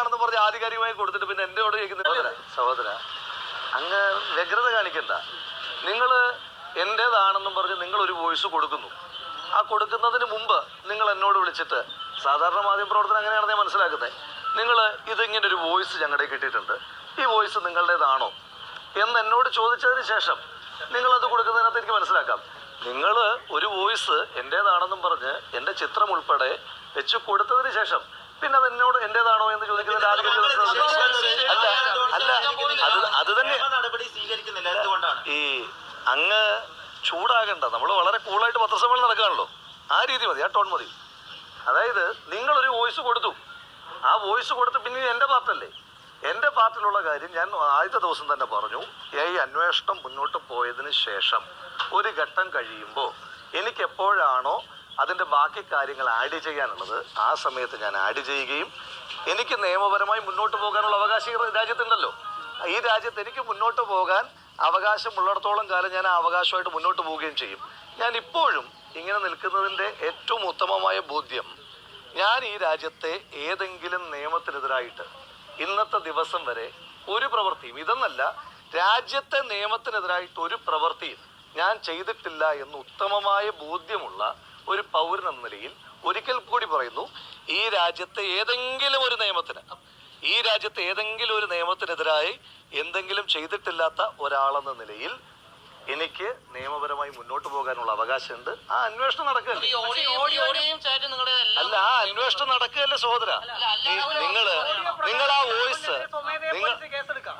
എന്റേതാണെന്ന് പറഞ്ഞ് ആധികാരികമായി കൊടുത്തിട്ട് പിന്നെ എന്റെ ചോദിക്കുന്ന സഹോദര സഹോദര അങ്ങ് വ്യഗ്രത കാണിക്കണ്ട. നിങ്ങൾ എന്റേതാണെന്നും പറഞ്ഞ് നിങ്ങൾ ഒരു വോയിസ് കൊടുക്കുന്നു. ആ കൊടുക്കുന്നതിന് മുമ്പ് നിങ്ങൾ എന്നോട് വിളിച്ചിട്ട് സാധാരണ മാധ്യമ പ്രവർത്തനം അങ്ങനെയാണെന്ന് ഞാൻ മനസ്സിലാക്കുന്നത് നിങ്ങൾ ഇതിങ്ങനെ ഒരു വോയിസ് ഞങ്ങളുടെ കിട്ടിയിട്ടുണ്ട്. ഈ വോയിസ് നിങ്ങളുടേതാണോ? എന്ന് എന്നോട് ചോദിച്ചതിന് ശേഷം നിങ്ങൾ അത് കൊടുക്കുന്നതിനകത്ത് എനിക്ക് മനസ്സിലാക്കാം. നിങ്ങൾ ഒരു വോയിസ് എന്റേതാണെന്നും പറഞ്ഞ് എന്റെ ചിത്രം ഉൾപ്പെടെ വെച്ച് കൊടുത്തതിന് ശേഷം പിന്നെ അത് എന്നോട് എന്റേതാണോ എന്ന് ചോദിക്കുന്നത് അല്ല അല്ല അത് അത് തന്നെ ഈ അങ്ങ് ചൂടാകണ്ട നമ്മൾ വളരെ കൂളായിട്ട് പത്രസമ്മേളനം നടക്കാണല്ലോ ആ രീതി മതി ആ ടോൺ മതി അതായത് നിങ്ങളൊരു വോയിസ് കൊടുത്തു ആ വോയിസ് കൊടുത്ത് പിന്നെ എന്റെ പാർട്ടല്ലേ എന്റെ പാർട്ടിലുള്ള കാര്യം ഞാൻ ആദ്യത്തെ ദിവസം തന്നെ പറഞ്ഞു ഈ അന്വേഷണം മുന്നോട്ട് പോയതിന് ശേഷം ഒരു ഘട്ടം കഴിയുമ്പോൾ എനിക്ക് എപ്പോഴാണോ അതിന്റെ ബാക്കി കാര്യങ്ങൾ ആഡ് ചെയ്യാനുള്ളത് ആ സമയത്ത് ഞാൻ ആഡ് ചെയ്യുകയും എനിക്ക് നിയമപരമായി മുന്നോട്ട് പോകാനുള്ള അവകാശം രാജ്യത്തുണ്ടല്ലോ. ഈ രാജ്യത്ത് എനിക്ക് മുന്നോട്ട് പോകാൻ അവകാശമുള്ളിടത്തോളം കാലം ഞാൻ ആ അവകാശമായിട്ട് മുന്നോട്ട് പോവുകയും ചെയ്യും. ഞാൻ ഇപ്പോഴും ഇങ്ങനെ നിൽക്കുന്നതിന്റെ ഏറ്റവും ഉത്തമമായ ബോധ്യം ഞാൻ ഈ രാജ്യത്തെ ഏതെങ്കിലും നിയമത്തിനെതിരായിട്ട് ഇന്നത്തെ ദിവസം വരെ ഒരു പ്രവൃത്തിയും ഇതെന്നല്ല രാജ്യത്തെ നിയമത്തിനെതിരായിട്ട് ഒരു പ്രവൃത്തിയും ഞാൻ ചെയ്തിട്ടില്ല എന്ന് ഉത്തമമായ ബോധ്യമുള്ള ഒരു പൗരൻ എന്ന നിലയിൽ ഒരിക്കൽ കൂടി പറയുന്നു ഈ രാജ്യത്തെ ഏതെങ്കിലും ഒരു നിയമത്തിന് ഈ രാജ്യത്തെ ഏതെങ്കിലും ഒരു നിയമത്തിനെതിരായി എന്തെങ്കിലും ചെയ്തിട്ടില്ലാത്ത ഒരാളെന്ന നിലയിൽ എനിക്ക് നിയമപരമായി മുന്നോട്ട് പോകാനുള്ള അവകാശമുണ്ട് ആ അന്വേഷണം നടക്കുകയല്ലേ ഓഡിയോ ഓഡിയോയും ചാറ്റും നിങ്ങളുടെ എല്ലാം അല്ല ആ അന്വേഷണം നടക്കുകയല്ലേ സഹോദര നിങ്ങൾ നിങ്ങൾ ആ വോയിസ് നിങ്ങൾ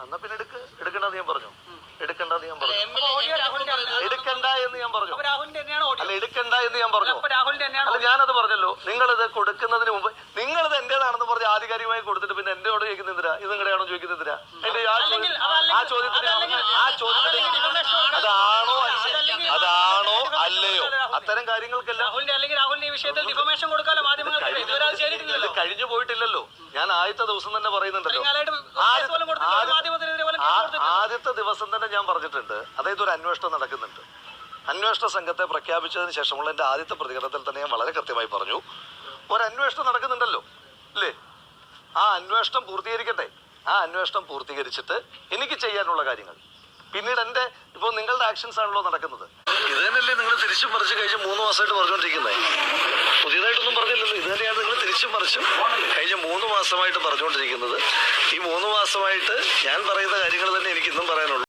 എന്നാ പിന്നെ എടുക്ക് എടുക്കണ്ടെന്ന് ഞാൻ പറഞ്ഞു എടുക്കണ്ടെന്ന് ഞാൻ പറഞ്ഞു എം എൽ എ പറയുന്നത് എടുക്കണ്ട എന്ന് ഞാൻ പറഞ്ഞു. രാഹുലിന്റെ തന്നെയാണ് അല്ല എടുക്കണ്ട എന്ന് ഞാൻ പറഞ്ഞു. രാഹുലിന്റെ തന്നെയാണ് അല്ല ഞാനത് പറഞ്ഞല്ലോ. നിങ്ങളിത് കൊടുക്കുന്നതിന് മുമ്പ് നിങ്ങളിത് എന്റേതാണെന്ന് പറഞ്ഞ് ആധികാരികമായി കൊടുത്തിട്ട് പിന്നെ എന്നോട് ചോദിക്കുന്നില്ല ഇത് നിങ്ങളുടെയാണോ ചോദിക്കുന്നില്ല എന്റെ ആ ചോദ്യത്തിന് ആ ചോദ്യത്തിന് അതാണോ അതാണോ അല്ലയോ? അത്തരം കാര്യങ്ങൾക്കെല്ലാം രാഹുലിന്റെ അല്ലെങ്കിൽ രാഹുലിന്റെ ഈ വിഷയത്തിൽ ഡിഫമേഷൻ കൊടുക്കാലോ മാധ്യമങ്ങൾക്ക് ഇതുവരെ ഇത് കഴിഞ്ഞു പോയിട്ടില്ലല്ലോ. ഞാൻ ആദ്യത്തെ ദിവസം തന്നെ പറയുന്നുണ്ടല്ലോ. ആദ്യത്തെ ദിവസം തന്നെ ഞാൻ പറഞ്ഞിട്ടുണ്ട്. അതായത് ഒരു അന്വേഷണം നടക്കുന്നുണ്ട്. അന്വേഷണ സംഘത്തെ പ്രഖ്യാപിച്ചതിന് ശേഷമുള്ള എന്റെ ആദ്യത്തെ പ്രതികരണത്തിൽ തന്നെ ഞാൻ വളരെ കൃത്യമായി പറഞ്ഞു ഒരു അന്വേഷണം നടക്കുന്നുണ്ടല്ലോ അല്ലേ? ആ അന്വേഷണം പൂർത്തീകരിക്കട്ടെ. ആ അന്വേഷണം പൂർത്തീകരിച്ചിട്ട് എനിക്ക് ചെയ്യാനുള്ള കാര്യങ്ങൾ. പിന്നീട് എന്റെ ഇപ്പോൾ നിങ്ങളുടെ ആക്ഷൻസ് ആണല്ലോ നടക്കുന്നത്. ഇത് നിങ്ങൾ തിരിച്ചു മറിച്ച് കഴിഞ്ഞ മൂന്ന് മാസമായിട്ട് പറഞ്ഞുകൊണ്ടിരിക്കുന്നത് പുതിയതായിട്ടൊന്നും പറഞ്ഞില്ലല്ലോ. ഇത് തന്നെയാണ് നിങ്ങൾ തിരിച്ചു മറിച്ചും കഴിഞ്ഞ മൂന്ന് മാസമായിട്ട് പറഞ്ഞുകൊണ്ടിരിക്കുന്നത്. ഈ മൂന്ന് മാസമായിട്ട് ഞാൻ പറയുന്ന കാര്യങ്ങൾ തന്നെ എനിക്ക് ഇന്നും പറയാനുള്ളൂ.